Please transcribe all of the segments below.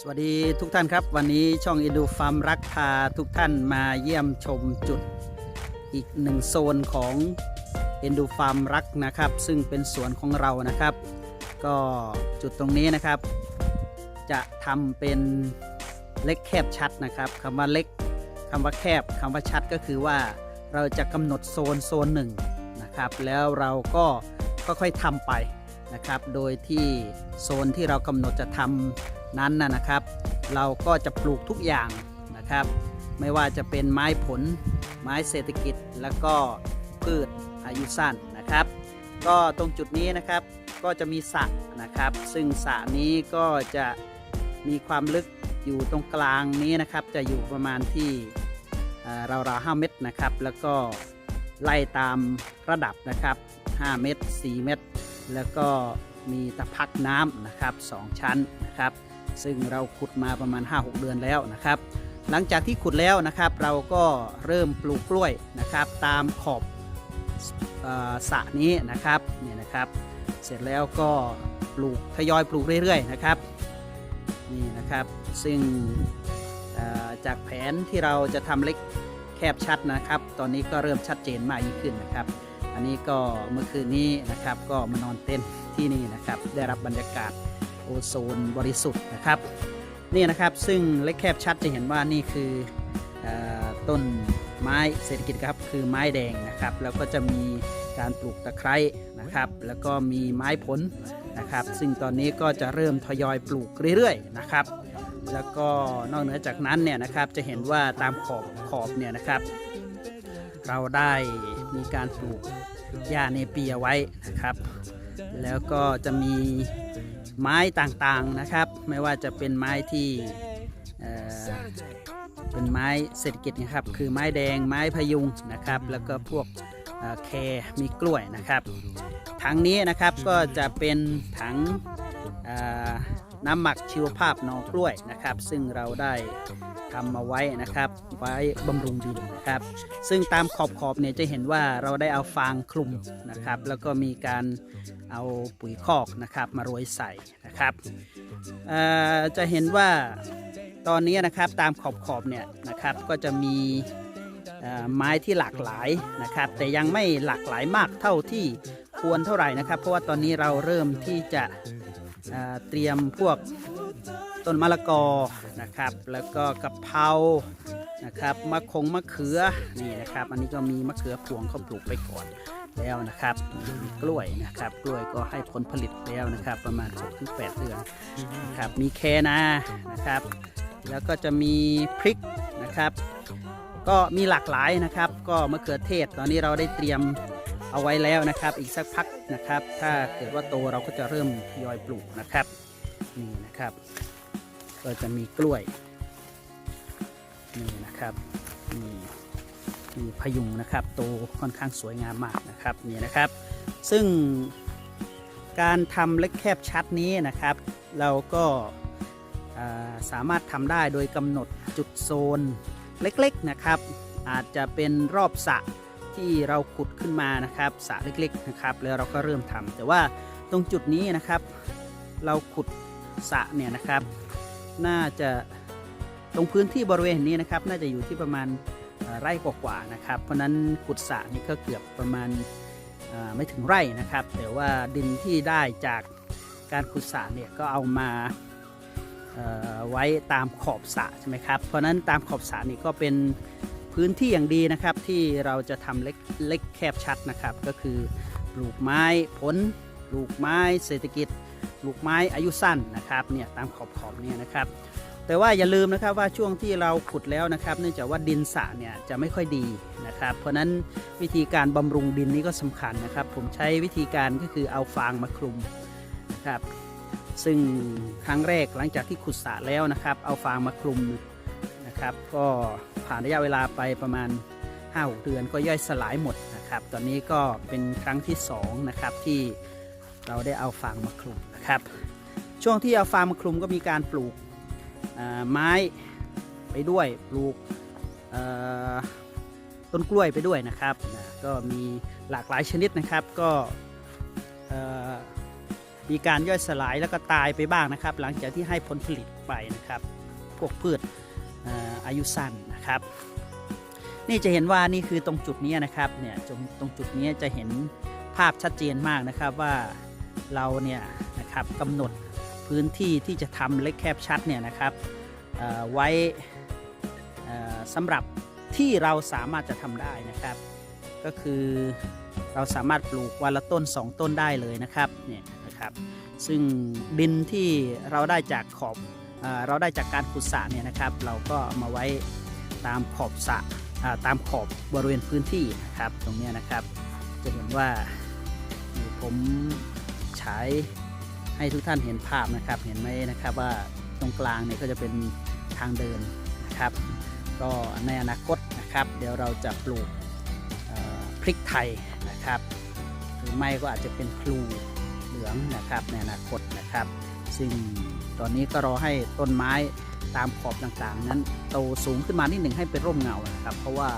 สวัสดีทุกท่านครับ วันนี้ช่องอินดูฟาร์มรักพาทุกท่านมาเยี่ยมชมจุดอีกหนึ่งโซนของอินดูฟาร์มรักนะครับ ซึ่งเป็นสวนของเรานะครับ ก็จุดตรงนี้นะครับ จะทำเป็นเล็กแคบชัดนะครับคำว่าเล็กคำว่าแคบคำว่าชัดก็คือว่าเราจะกำหนดโซนโซนหนึ่งนะครับ แล้วเราก็ค่อยๆทำไป นะครับ โดยที่โซนที่เรากำหนดจะทำนั้นนะนะครับ เราก็จะปลูกทุกอย่างนะครับ ไม่ว่าจะเป็นไม้ผล ไม้เศรษฐกิจ แล้วก็พืชอายุสั้นนะครับ ก็ตรงจุดนี้นะครับก็จะมีสระนะครับ ซึ่งสระนี้ก็จะมีความลึกอยู่ตรงกลางนี้นะครับ จะอยู่ประมาณที่เราวๆ5เมตรนะครับ แล้วก็ไล่ตามระดับนะครับ 5 เมตร 4 เมตร แล้วก็มีตะพักน้ำนะครับ2ชั้นนะครับ ซึ่งเราขุดมาประมาณ 5-6 เดือนแล้วนะครับ หลังจากที่ขุดแล้วนะครับ เราก็เริ่มปลูกกล้วยนะครับ ตามขอบออสระนี้นะครับเนี่ยนะครับ เสร็จแล้วก็ปลูกทยอยปลูกเรื่อยๆนะครับนี่นะครับซึ่งจากแผนที่เราจะทำเล็กแคบชัดนะครับ ตอนนี้ก็เริ่มชัดเจนมากยิ่งขึ้นนะครับ อันนี้ก็เมื่อคืนนี้นะครับก็มานอนเต้นที่นี่นะครับได้รับบรรยากาศโอโซนบริสุทธิ์นะครับนี่นะครับซึ่งเล็กแคบชัดจะเห็นว่านี่คือเออต้นไม้เศรษฐกิจครับคือไม้แดงนะครับแล้วก็จะมีการปลูกตะไคร้นะครับแล้วก็มีไม้ผลนะครับ ซึ่งตอนนี้ก็จะเริ่มทยอยปลูกเรื่อยๆนะครับ แล้วก็นอกเหนือจากนั้นเนี่ยนะครับจะเห็นว่าตามขอบขอบเนี่ยนะครับ เราได้มีการปลูก หญ้าเนเปียไว้นะครับ แล้วก็จะมีไม้ต่างๆนะครับ ไม่ว่าจะเป็นไม้ที่เเป็นไม้เศรษฐกิจนะครับ คือไม้แดงไม้พยุงนะครับ แล้วก็พวกแครมีกล้วยนะครับ ถังนี้นะครับก็จะเป็นถัง น้ำหมักชีวภาพนอกล้วยนะครับ ซึ่งเราได้ทำมาไว้นะครับ ไว้บำรุงดินนะครับ ซึ่งตามขอบขอบเนี่ยจะเห็นว่าเราได้เอาฟางคลุมนะครับ แล้วก็มีการเอาปุ๋ยคอกนะครับมาโรยใส่นะครับจะเห็นว่าตอนนี้นะครับตามขอบขอบเนี่ยนะครับก็จะมีไม้ที่หลากหลายนะครับ แต่ยังไม่หลากหลายมากเท่าที่ควรเท่าไหร่นะครับ เพราะว่าตอนนี้เราเริ่มที่จะ เตรียมพวกต้นมะละกอนะครับ แล้วก็กะเพรานะครับมะคงมะเขือนี่นะครับ อันนี้ก็มีมะเขือพวงเขาปลูกไปก่อนแล้วนะครับมีกล้วยนะครับ กล้วยก็ให้ผลผลิตแล้วนะครับ ประมาณ6-8เดือนนะครับมีแคนานะครับ แล้วก็จะมีพริกนะครับ ก็มีหลากหลายนะครับ ก็มะเขือเทศตอนนี้เราได้เตรียม เอาไว้แล้วนะครับ อีกสักพักนะครับ ถ้าเกิดว่าโตเราก็จะเริ่มทยอยปลูกนะครับนี่นะครับ ก็จะมีกล้วยนี่นะครับนี่มีพยุงนะครับ โตค่อนข้างสวยงามมากนะครับนี่นะครับ ซึ่งการทำเล็กแคบชัดนี้นะครับ เราก็สามารถทำได้โดยกำหนดจุดโซนเล็กๆนะครับ อาจจะเป็นรอบสระ ที่เราขุดขึ้นมานะครับสระเล็กๆนะครับ แล้วเราก็เริ่มทำแต่ว่าตรงจุดนี้นะครับ เราขุดสระเนี่ยนะครับ น่าจะตรงพื้นที่บริเวณนี้นะครับ น่าจะอยู่ที่ประมาณไร่กว่าๆนะครับ เพราะนั้นขุดสระนี่ก็เกือบประมาณไม่ถึงไร่นะครับ แต่ว่าดินที่ได้จากการขุดสระเนี่ยก็เอามาไว้ตามขอบสระใช่ไหมครับ เพราะนั้นตามขอบสระนี่ก็เป็น พื้นที่อย่างดีนะครับ ที่เราจะทำเล็กเล็กแคบชัดนะครับ ก็คือปลูกไม้ผลปลูกไม้เศรษฐกิจปลูกไม้อายุสั้นนะครับเนี่ยตามขอบขอบเนี่ยนะครับ แต่ว่าอย่าลืมนะครับว่าช่วงที่เราขุดแล้วนะครับ เนื่องจากว่าดินสระเนี่ยจะไม่ค่อยดีนะครับ เพราะฉะนั้นวิธีการบำรุงดินนี้ก็สำคัญนะครับ ผมใช้วิธีการก็คือเอาฟางมาคลุมนะครับซึ่งครั้งแรกหลังจากที่ขุดสระแล้วนะครับ เอาฟางมาคลุม นะครับ ก็ผ่านระยะเวลาไปประมาณ 5-6 เดือนก็ย่อยสลายหมดนะครับ ตอนนี้ก็เป็นครั้งที่สองนะครับที่เราได้เอาฟางมาคลุมนะครับ ช่วงที่เอาฟางมาคลุมก็มีการปลูกไม้ไปด้วยปลูกต้นกล้วยไปด้วยนะครับนะก็มีหลากหลายชนิดนะครับก็มีการย่อยสลายแล้วก็ตายไปบ้างนะครับ หลังจากที่ให้ผลผลิตไปนะครับ พวกพืช อายุสั้นนะครับนี่จะเห็นว่านี่คือตรงจุดนี้นะครับเนี่ยตรงตรงจุดนี้จะเห็นภาพชัดเจนมากนะครับว่าเราเนี่ยนะครับกำหนดพื้นที่ที่จะทำเล็กแคบชัดเนี่ยนะครับไว้สำหรับที่เราสามารถจะทำได้นะครับ ก็คือเราสามารถปลูกวันละต้น 2 ต้นได้เลยนะครับเนี่ยนะครับ ซึ่งดินที่เราได้จากขอบ เราได้จากการขุดสระเนี่ยนะครับ เราก็มาไว้ตามขอบสระตามขอบบริเวณพื้นที่นะครับตรงนี้นะครับ จะเห็นว่าผมฉายให้ทุกท่านเห็นภาพนะครับ เห็นไหมนะครับว่าตรงกลางเนี่ยก็จะเป็นทางเดินนะครับ ก็ในอนาคตนะครับ เดี๋ยวเราจะปลูกพริกไทยนะครับ หรือไม่ก็อาจจะเป็นพลูเหลืองนะครับในอนาคตนะครับ ซึ่งตอนนี้ก็รอให้ต้นไม้ตามขอบต่างๆ นั้นโตสูงขึ้นมานิดหนึ่งให้เป็นร่มเงานะครับ เพราะว่า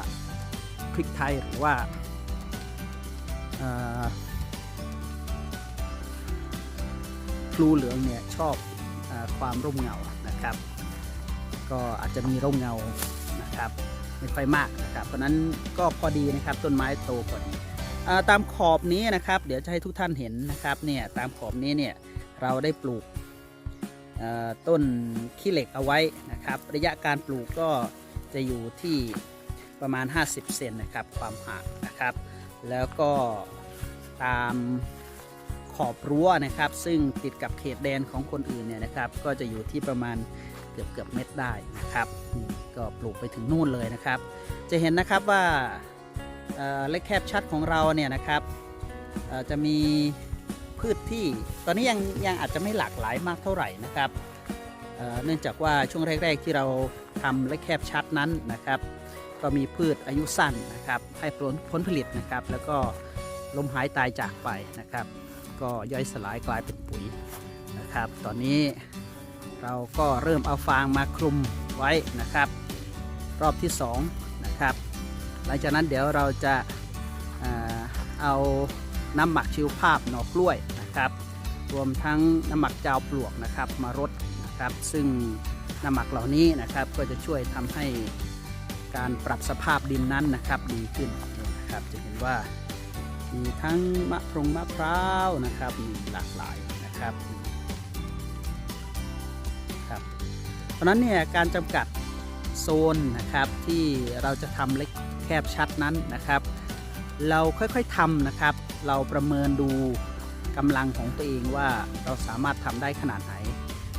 พริกไทยหรือว่าพลูเหลืองเนี่ยชอบอความร่มเงานะครับ ก็อาจจะมีร่มเงานะครับไม่ค่อยมากนะครับ เพราะนั้นก็พอดีนะครับต้นไม้โตพอดีตามขอบนี้นะครับ เดี๋ยวจะให้ทุกท่านเห็นนะครับเนี่ยตามขอบนี้เนี่ย เราได้ปลูกต้นขี้เหล็กเอาไว้นะครับ ระยะการปลูกก็จะอยู่ที่ประมาณ 50 เซนนะครับความห่างนะครับ แล้วก็ตามขอบรั้วนะครับ ซึ่งติดกับเขตแดนของคนอื่นเนี่ยนะครับ ก็จะอยู่ที่ประมาณเกือบเกือบเม็ดได้นะครับก็ปลูกไปถึงนู่นเลยนะครับ จะเห็นนะครับว่าเล็กแคบชัดของเราเนี่ยนะครับจะมี พืชที่ ตอนนี้ยังยังอาจจะไม่หลากหลายมากเท่าไหร่นะครับเเนื่องจากว่าช่วงแรก ๆ ที่เราทำเล็กแคบชัดนั้นนะครับ ก็มีพืชอายุสั้นนะครับให้ผลผลผลิตนะครับ แล้วก็ลมหายตายจากไปนะครับ ก็ย่อยสลายกลายเป็นปุ๋ยนะครับ ตอนนี้เราก็เริ่มเอาฟางมาคลุมไว้นะครับ รอบที่2นะครับหลังจากนั้นเดี๋ยวเราจะเอ่อเอา น้ำหมักชีวภาพหนอกล้วยนะครับ รวมทั้งน้ำหมักจาวปลวกนะครับมารดนะครับ ซึ่งน้ำหมักเหล่านี้นะครับก็จะช่วยทำให้การปรับสภาพดินนั้นนะครับดีขึ้นนะครับจะเห็นว่ามีทั้งมะพร้งมะพร้าวนะครับมีหลากหลายนะครับครับเพราะฉะนั้นเนี่ยการจำกัดโซนนะครับที่เราจะทำเล็กแคบชัดนั้นนะครับ เราค่อยๆทำนะครับ เราประเมินดูกำลังของตัวเองว่าเราสามารถทำได้ขนาดไหน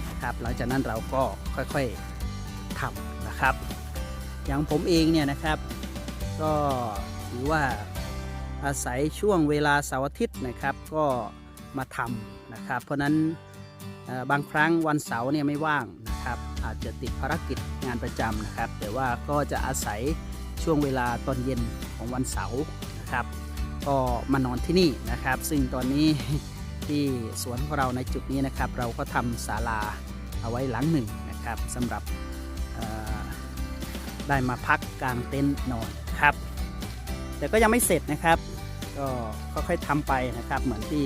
นะครับหลังจากนั้นเราก็ค่อยๆทำนะครับ อย่างผมเองเนี่ยนะครับ ก็ถือว่าอาศัยช่วงเวลาเสาร์อาทิตย์นะครับก็มาทำนะครับ เพราะนั้นบางครั้งวันเสาร์เนี่ยไม่ว่างนะครับ อาจจะติดภารกิจงานประจำนะครับ แต่ว่าก็จะอาศัยช่วงเวลาตอนเย็นของวันเสาร์นะครับ ก็มานอนที่นี่นะครับ ซึ่งตอนนี้ที่สวนของเราในจุดนี้นะครับ เราก็ทำศาลาเอาไว้หลังหนึ่งนะครับสำหรับได้มาพักกลางเต็นท์นอนครับ แต่ก็ยังไม่เสร็จนะครับ ก็ค่อยๆทำไปนะครับ เหมือนที่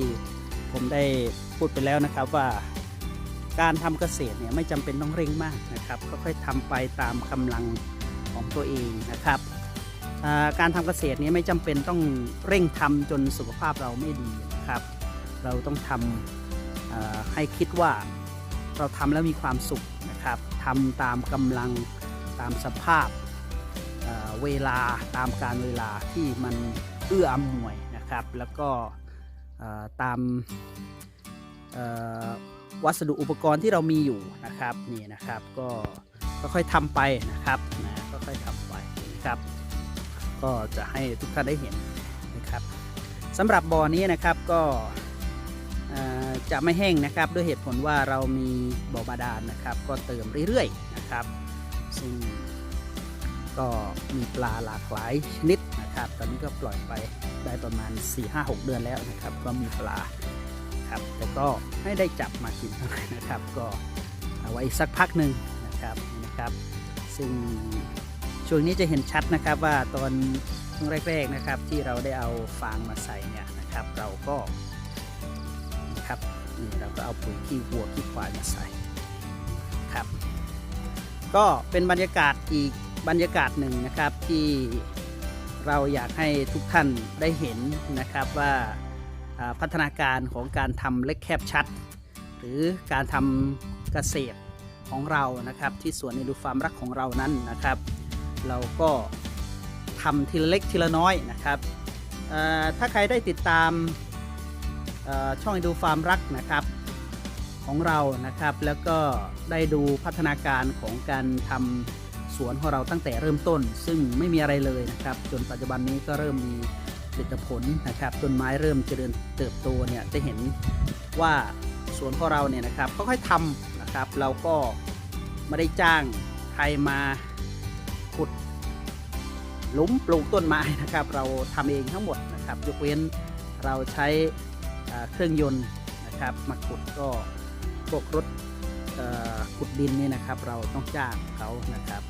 ผมได้พูดไปแล้วนะครับว่าการทำเกษตรเนี่ยไม่จำเป็นต้องเร่งมากนะครับค่อยๆทำไปตามกำลังของตัวเองนะครับ การทำเกษตรนี่ยไม่จำเป็นต้องเร่งทำจนสุขภาพเราไม่ดีนะครับ เราต้องทำอ่าให้คิดว่าเราทำแล้วมีความสุขนะครับทำตามกำลังตามสภาพเวลาตามการเวลาที่มันเอื้ออำนวยนะครับ แล้วก็ตามวัสดุอุปกรณ์ที่เรามีอยู่นะครับนี่นะครับก็ค่อยๆทำไปนะครับนะค่อยๆทำไปนะครับ ก็จะให้ทุกท่านได้เห็นนะครับสำหรับบ่อนี้นะครับก็จะไม่แห้งนะครับด้วยเหตุผลว่าเรามีบ่อบาดาลนะครับ ก็เติมเรื่อยๆนะครับ ซึ่งก็มีปลาหลากหลายชนิดนะครับ ตอนนี้ก็ปล่อยไปได้ประมาณ 4-5-6 เดือนแล้วนะครับ ก็มีปลาครับแต่ก็ไม่ได้จับมากินเท่าไหร่นะครับ ก็เอาไว้สักพักหนึ่งนะครับนะครับ ซึ่ง ช่วงนี้จะเห็นชัดนะครับว่าตอนช่วงแรกๆนะครับ ที่เราได้เอาฟางมาใส่เนี่ยนะครับ เราก็นะครับนี่เราก็เอาปุ๋ยขี้วัวขี้ควายมาใส่ครับ ก็เป็นบรรยากาศอีกบรรยากาศหนึ่งนะครับที่เราอยากให้ทุกท่านได้เห็นนะครับว่าอ่าพัฒนาการของการทำเล็กแคบชัด หรือการทำเกษตรของเรานะครับ ที่สวนในดูฟาร์มรักของเรานั้นนะครับ เราก็ทำทีละเล็กทีละน้อยนะครับถ้าใครได้ติดตามช่องดูฟาร์มรักนะครับของเรานะครับ แล้วก็ได้ดูพัฒนาการของการทำสวนของเราตั้งแต่เริ่มต้น ซึ่งไม่มีอะไรเลยนะครับ จนปัจจุบันนี้ก็เริ่มมีผลิตผลนะครับต้นไม้เริ่มเจริญเติบโตเนี่ยจะเห็นว่าสวนของเราเนี่ยนะครับค่อยๆทำนะครับ เราก็ไม่ได้จ้างใครมา ขุดหลุมปลูกต้นไม้นะครับ เราทำเองทั้งหมดนะครับยกเว้นเราใช้เครื่องยนต์นะครับมาขุดก็พวกรถขุดดินนี่นะครับ เราต้องจ้างเขานะครับ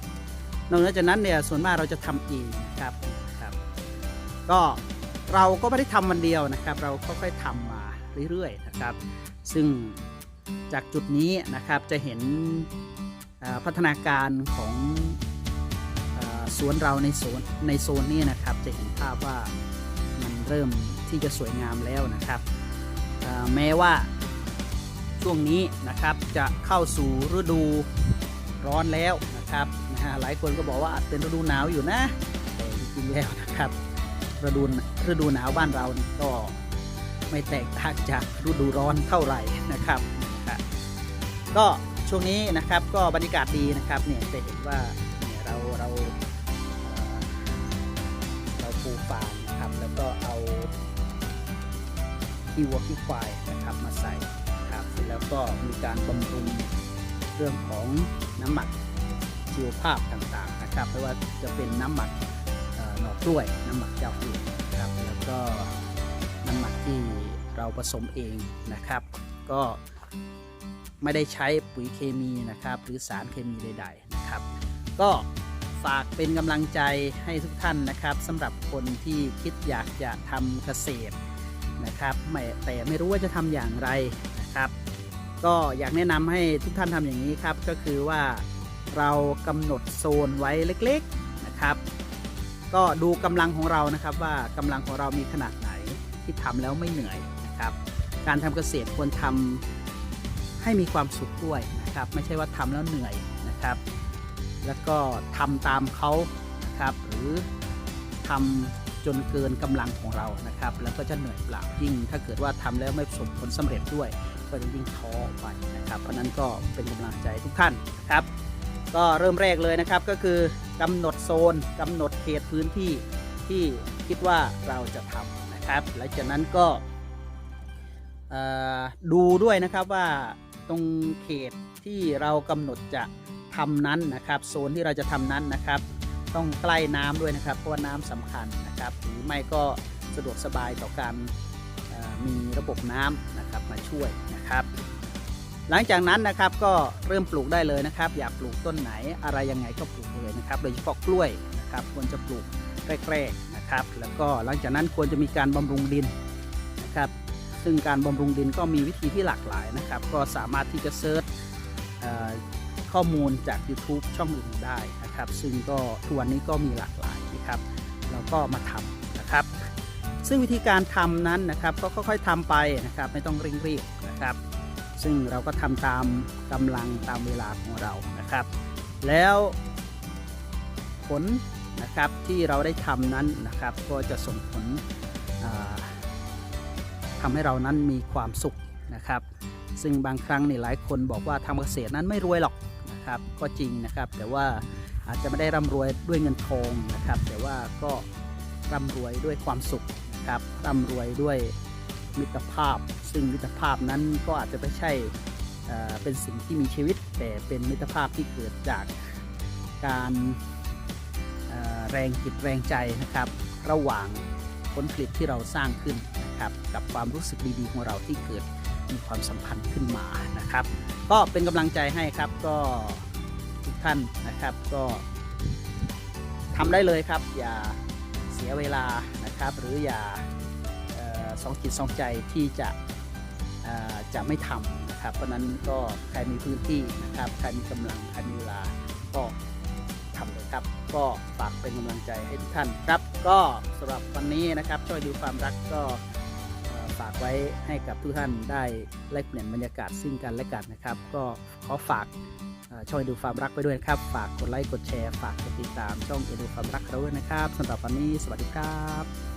นอกจากนั้นเนี่ยส่วนมากเราจะทำเองนะครับครับ ก็เราก็ไม่ได้ทำวันเดียวนะครับ เราค่อยๆทำมาเรื่อยๆนะครับ ซึ่งจากจุดนี้นะครับจะเห็นพัฒนาการของ สวนเราในโซนในโซนนี้นะครับ จะเห็นภาพว่ามันเริ่มที่จะสวยงามแล้วนะครับ แม้ว่าช่วงนี้นะครับจะเข้าสู่ฤดูร้อนแล้วนะครับนะฮะหลายคนก็บอกว่าอาจเป็นฤดูหนาวอยู่นะแต่จริงๆแล้วนะครับฤดูฤดูหนาวบ้านเรานี่ก็ไม่แตกต่างจากฤดูร้อนเท่าไหร่นะครับ ก็ช่วงนี้นะครับก็บรรยากาศดีนะครับเนี่ยจะเห็นว่า ขี้วัวขี้ควายนะครับมาใส่ครับเสร็จแล้วก็มีการบำรุงเรื่องของน้ำหมักชีวภาพต่างๆนะครับไม่ว่าจะเป็นน้ำหมักหน่อกล้วยน้ำหมักเจ้าเห็ดนครับแล้วก็น้ำหมักที่เราผสมเองนะครับ ก็ไม่ได้ใช้ปุ๋ยเคมีนะครับ หรือสารเคมีใด ๆนะครับ ก็ฝากเป็นกำลังใจให้ทุกท่านนะครับสำหรับคนที่คิดอยากจะทำเกษตร นะครับไม่แต่ไม่รู้ว่าจะทำอย่างไรนะครับ ก็อยากแนะนำให้ทุกท่านทำอย่างนี้ครับ ก็คือว่าเรากำหนดโซนไว้เล็กๆนะครับ ก็ดูกำลังของเรานะครับ ว่ากำลังของเรามีขนาดไหนที่ทำแล้วไม่เหนื่อยนะครับ การทำเกษตรควรทำให้มีความสุขด้วยนะครับ ไม่ใช่ว่าทำแล้วเหนื่อยนะครับ แล้วก็ทำตามเขานะครับ หรือทำ จนเกินกำลังของเรานะครับ แล้วก็จะเหนื่อยเปล่ายิ่ง ถ้าเกิดว่าทำแล้วไม่ประสบผลสำเร็จด้วย ก็จะยิ่งท้อไปนะครับ เพราะนั้นก็เป็นกำลังใจทุกท่านนะครับ ก็เริ่มแรกเลยนะครับก็คือกำหนดโซนกำหนดเขตพื้นที่ที่คิดว่าเราจะทำนะครับหลังจากนั้นก็ดูด้วยนะครับว่าตรงเขตที่เรากำหนดจะทำนั้นนะครับ โซนที่เราจะทำนั้นนะครับ ต้องใกล้น้ำด้วยนะครับเพราะว่าน้ำสำคัญนะครับ หรือไม่ก็สะดวกสบายต่อการมีระบบน้ำนะครับมาช่วยนะครับ หลังจากนั้นนะครับก็เริ่มปลูกได้เลยนะครับ อยากปลูกต้นไหนอะไรยังไงก็ปลูกเลยนะครับ โดยเฉพาะกล้วยนะครับควรจะปลูกแรกๆนะครับ แล้วก็หลังจากนั้นควรจะมีการบำรุงดินนะครับ ซึ่งการบำรุงดินก็มีวิธีที่หลากหลายนะครับ ก็สามารถที่จะเซิร์ช ข้อมูลจาก YouTube ช่องอื่นได้นะครับ ซึ่งก็ทุกวันนี้ก็มีหลากหลายนะครับเราก็มาทำนะครับ ซึ่งวิธีการทำนั้นนะครับ ก็ค่อยๆทำไปนะครับ ไม่ต้องเร่งรีบนะครับ ซึ่งเราก็ทำตามกำลังตามเวลาของเรานะครับ แล้วผลนะครับที่เราได้ทำนั้นนะครับ ก็จะส่งผลอ่าทำให้เรานั้นมีความสุขนะครับ ซึ่งบางครั้งนี่หลายคนบอกว่าทำเกษตรนั้นไม่รวยหรอก นะครับ ก็จริงนะครับ แต่ว่าอาจจะไม่ได้ร่ำรวยด้วยเงินทองนะครับ แต่ว่าก็ร่ำรวยด้วยความสุขนะครับร่ำรวยด้วยมิตรภาพ ซึ่งมิตรภาพนั้นก็อาจจะไม่ใช่เป็นสิ่งที่มีชีวิต แต่เป็นมิตรภาพที่เกิดจากการแรงจิตแรงใจนะครับ ระหว่างผลผลิตที่เราสร้างขึ้นนะครับกับความรู้สึกดีๆของเราที่เกิด มีความสัมพันธ์ขึ้นมานะครับ ก็เป็นกำลังใจให้ครับก็ทุกท่านนะครับก็ทำได้เลยครับ อย่าเสียเวลานะครับ หรืออย่าออสองจิตสองใจที่จะจะไม่ทำนะครับ เพราะนั้นก็ใครมีพื้นที่นะครับ ใครมีกำลัง ใครมีเวลา ก็ทำเลยครับ ก็ฝากเป็นกำลังใจให้ทุกท่านครับ ก็สำหรับวันนี้นะครับ ช่วยดูความรักก็ ไว้ให้กับทุกท่านได้แลกเปลี่ยนบรรยากาศซึ่งกันและกันนะครับ ก็ขอฝากช่อช่วยดูความรักไปด้วยนะครับ ฝากกดไลค์กดแชร์ ฝากกดติดตามช่องเอดูความรักเราด้วยนะครับสำหรับวันนี้สวัสดีครับ